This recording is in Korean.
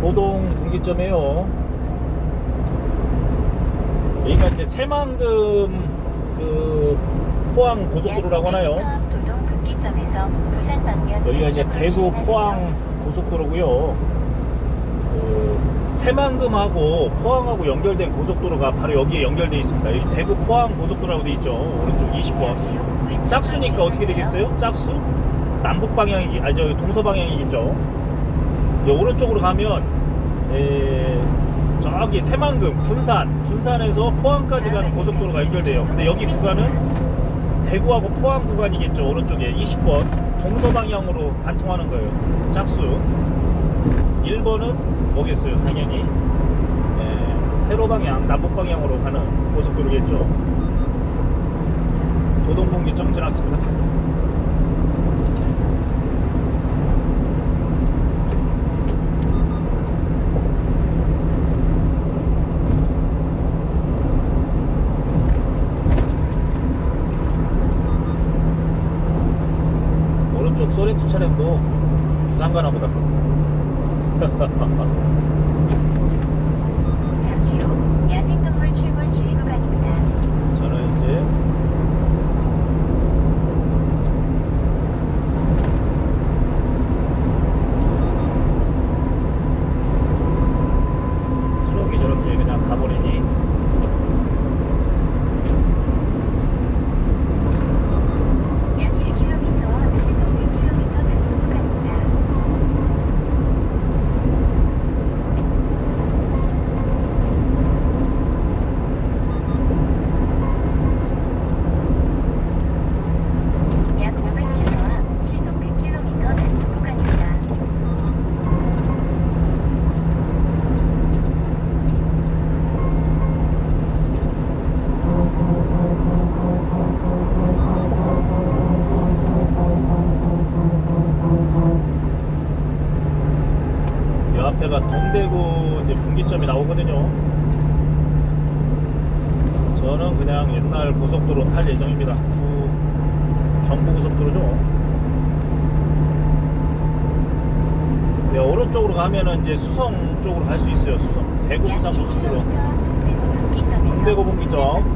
도동 분기점이에요. 여기가 이제 새만금 그 포항 고속도로라고 하나요? 앞 도동 분기점에서 부산 방면 여기가 이제 대구. 포항 고속도로고요. 그 새만금하고 포항하고 연결된 고속도로가 바로 여기에 연결돼 있습니다. 여기 대구 포항 고속도로라고 돼 있죠. 오른쪽 20번. 잠시 후 왼쪽으로 짝수니까 어떻게. 되겠어요? 짝수? 남북 방향이 아니 저 동서 방향이겠죠. 이 오른쪽으로 가면 에, 저기 새만금, 군산, 군산에서 포항까지 가는 고속도로가 연결돼요. 근데 여기 구간은 대구하고 포항 구간이겠죠. 오른쪽에 20번 동서 방향으로 관통하는 거예요. 짝수. 1번은 뭐겠어요? 당연히 에, 세로 방향, 남북 방향으로 가는 고속도로겠죠. 도동분기점 지났습니다. 오른쪽 소렌토 차량도 부산 가나 보다. 잠시 후 야생동물 출몰 주의 구간입니다. 저는 이제 트럭이 저렇게 그냥 가버리니 약 1km 앞 시속 100km 단속 구간입니다. 약 500m 앞 시속 100km 단속 구간입니다. 이 앞에가 동대구 이제 분기점이 나오거든요. 저는 그냥 옛날 고속도로 탈 예정입니다. 구 경부 고속도로죠. 네, 오른쪽으로 가면은 이제 수성 쪽으로 갈 수 있어요. 수성 대구 약 부산 고속도로. 1km 앞 동대구 분기점